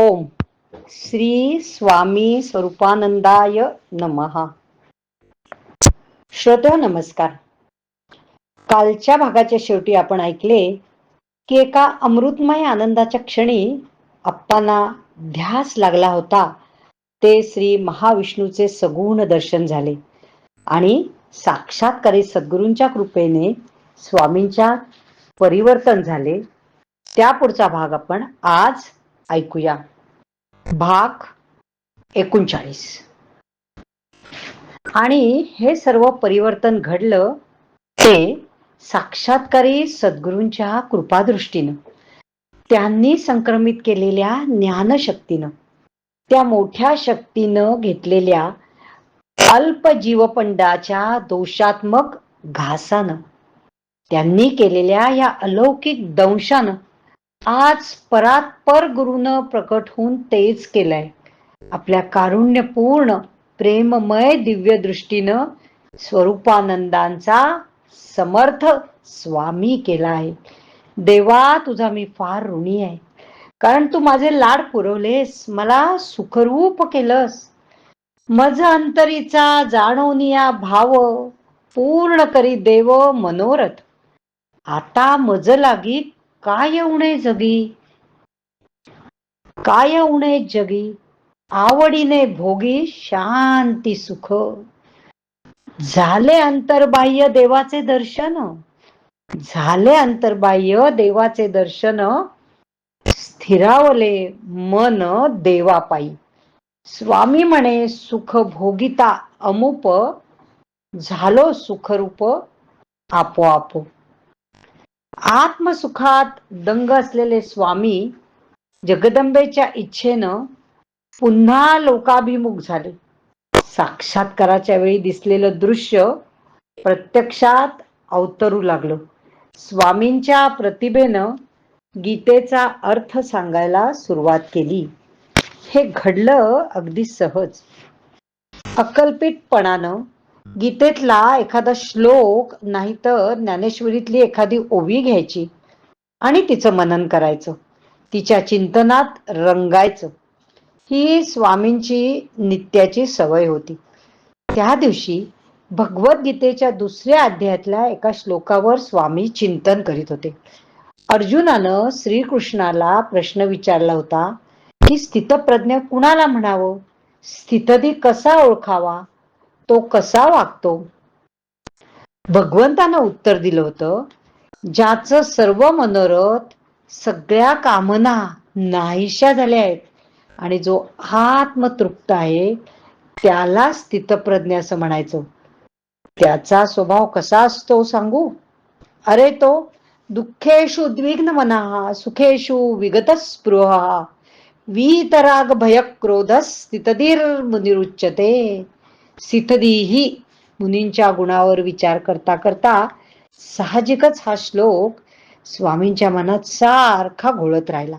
ओम। श्री स्वामी स्वरूपानंदाय नमहा श्रोत्या नमस्कार। कालच्या भागाच्या शेवटी आपण ऐकले की एका अमृतमय आनंदाच्या क्षणी अप्पांना ध्यास लागला होता. ते श्री महाविष्णूचे सगुण दर्शन झाले आणि साक्षात्कारी सद्गुरूंच्या कृपेने स्वामींच्या परिवर्तन झाले. त्या पुढचा भाग आपण आज ऐकूया. भाग एकोणचाळीस. आणि हे सर्व परिवर्तन घडलं ते साक्षात्कारी सद्गुरूंच्या कृपादृष्टीनं. त्यांनी संक्रमित केलेल्या ज्ञानशक्तीनं. त्या मोठ्या शक्तीनं घेतलेल्या अल्प जीवपंडाच्या दोषात्मक घासानं. त्यांनी केलेल्या या अलौकिक दंशानं आज परात्पर गुरुनं प्रकट होऊन तेच केलंय. आपल्या कारुण्यपूर्ण प्रेममय दिव्य दृष्टीनं स्वरूपानंदांचा समर्थ स्वामी केला आहे देवा तुझा मी फार ऋणी आहे. कारण तू माझे लाड पुरवलेस मला सुखरूप केलंस. मज अंतरीचा जाणवनिया भाव पूर्ण करी देव मनोरथ. आता मज लागी काय उणे जगी? काय उणे जगी? आवडीने भोगी शांती सुख. झाले अंतर्बाह्य देवाचे दर्शन. झाले अंतर्बाह्य देवाचे दर्शन. स्थिरावले मन देवापायी. स्वामी म्हणे सुख भोगिता अमुप. झालो सुखरूप आपोआप. आत्मसुखात दंग असलेले स्वामी जगदंबेच्या इच्छेनं पुन्हा लोकाभिमुख झाले. साक्षात्काराच्या वेळी दिसलेलं दृश्य प्रत्यक्षात अवतरू लागलं. स्वामींच्या प्रतिभेनं गीतेचा अर्थ सांगायला सुरुवात केली. हे घडलं अगदी सहज. अकल्पितपणानं गीतेतला एखादा श्लोक नाहीतर ज्ञानेश्वरीतली एखादी ओवी घ्यायची आणि तिचं मनन करायचं. तिच्या चिंतनात रंगायचं. ही स्वामींची नित्याची सवय होती. त्या दिवशी भगवद्गीतेच्या दुसऱ्या अध्यायातल्या एका श्लोकावर स्वामी चिंतन करीत होते. अर्जुनानं श्रीकृष्णाला प्रश्न विचारला होता की स्थितप्रज्ञ कुणाला म्हणावं? स्थितधी कसा ओळखावा? तो कसा वागतो? भगवंतानं उत्तर दिलं होतं ज्याचं सर्व मनोरथ सगळ्या कामना नाहीशा झाल्या आहेत आणि जो आत्मतृप्त आहे त्याला स्थितप्रज्ञ असं म्हणायचं. त्याचा स्वभाव कसा असतो सांगू? अरे तो दुःखेषु उद्विग्न मना सुखेषु विगत स्पृहा वीतराग भय क्रोध स्थितधीर मुनिरुच्यते सिथदीही मुनींच्या गुणावर विचार करता करता साहजिकच हा श्लोक स्वामींच्या मनात सारखा घोळत राहिला.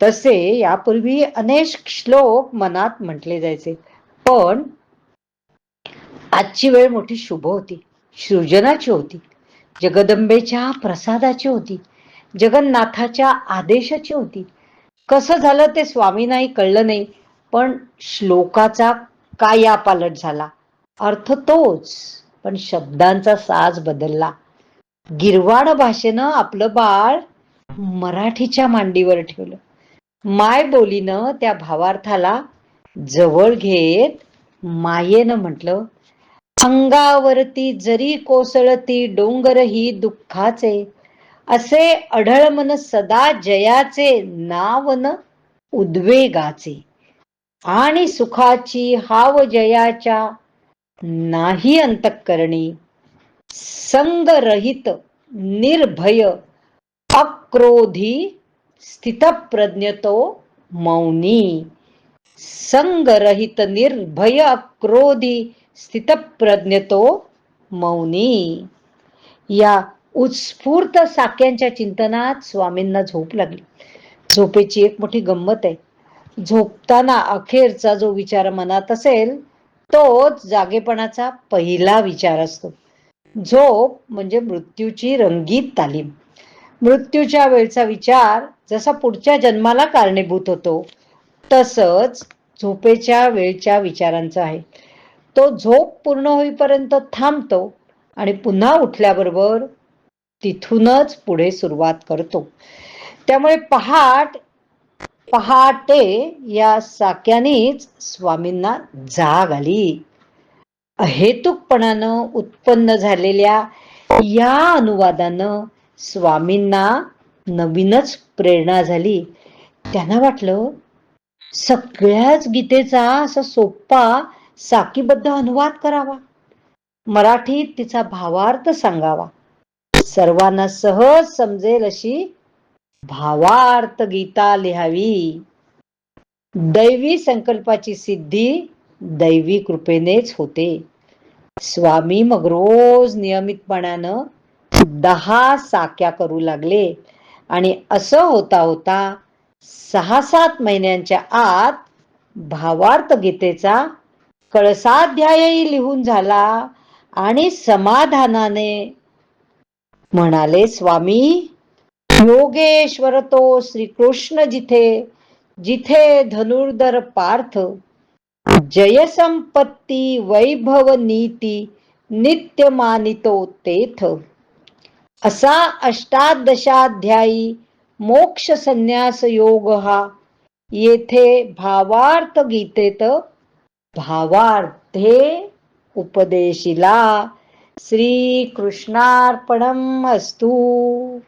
तसे यापूर्वी अनेक श्लोक मनात म्हटले जायचे पण आजची वेळ मोठी शुभ होती सृजनाची होती जगदंबेच्या प्रसादाची होती जगन्नाथाच्या आदेशाची होती. कसं झालं ते स्वामींनाही कळलं नाही पण श्लोकाचा काया पालट झाला? अर्थ तोच पण शब्दांचा साज बदलला. गिरवाड भाषेनं आपलं बाळ मराठीच्या मांडीवर ठेवलं. माय बोलीनं त्या भावार्थाला जवळ घेत मायेनं म्हटलं अंगावरती जरी कोसळती डोंगर ही दुःखाचे असे अढळ मन सदा जयाचे नावन उद्वेगाचे. आणि सुखाची हाव जयाच्या नाही अंतकरणी संगरहित निर्भय अक्रोधी स्थितप्रज्ञतो मौनी संगरहित निर्भय अक्रोधी स्थितप्रज्ञतो मौनी या उत्स्फूर्त साक्यांच्या चिंतनात स्वामींना झोप लागली. झोपेची एक मोठी गंमत आहे. झोपताना अखेरचा जो विचार मनात असेल तोच जागेपणाचा पहिला विचार असतो. झोप म्हणजे मृत्यूची रंगीत तालीम. मृत्यूच्या वेळचा विचार जसा पुढच्या जन्माला कारणीभूत होतो तसंच झोपेच्या वेळच्या विचारांचा आहे. तो झोप पूर्ण होईपर्यंत थांबतो आणि पुन्हा उठल्याबरोबर तिथूनच पुढे सुरुवात करतो. त्यामुळे पहाट पहाटे या साक्यानेच स्वामींना जाग आली. अहेतुकपणानं उत्पन्न झालेल्या या अनुवादानं स्वामींना नवीनच प्रेरणा झाली. त्यांना वाटलं सगळ्याच गीतेचा असा सोपा साकीबद्ध अनुवाद करावा. मराठीत तिचा भावार्थ सांगावा. सर्वांना सहज समजेल अशी भावार्थ गीता लिहावी. दैवी संकल्पाची सिद्धी दैवी कृपेनेच होते. स्वामी मग रोज नियमितपणानं दहा साक्या करू लागले. आणि असं होता होता सहा सात महिन्यांच्या आत भावार्थ गीतेचा कळसाध्यायही लिहून झाला आणि समाधानाने म्हणाले स्वामी योगेश्वर तो श्रीकृष्ण जिथे जिथे धनुर्धर पार्थ जयसंपत्ती वैभव नीती नित्य मानितो तेथ. असा अष्टादशाध्यायी मोक्ष संन्यास योग हा येथे भावार्थ गीतेत भावार्थे उपदेशिला श्रीकृष्णार्पणम कृष्णार्पणम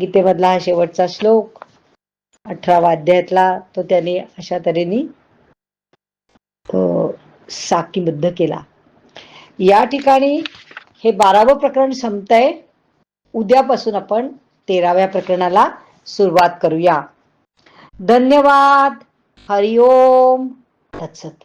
गीतेमधला हा शेवटचा श्लोक अठरावा अध्यायातला तो त्याने अशा तऱ्हेने साकीबद्ध केला. या ठिकाणी हे बारावं प्रकरण संपतंय. उद्यापासून आपण तेराव्या प्रकरणाला सुरुवात करूया. धन्यवाद. हरिओम. तत्सत.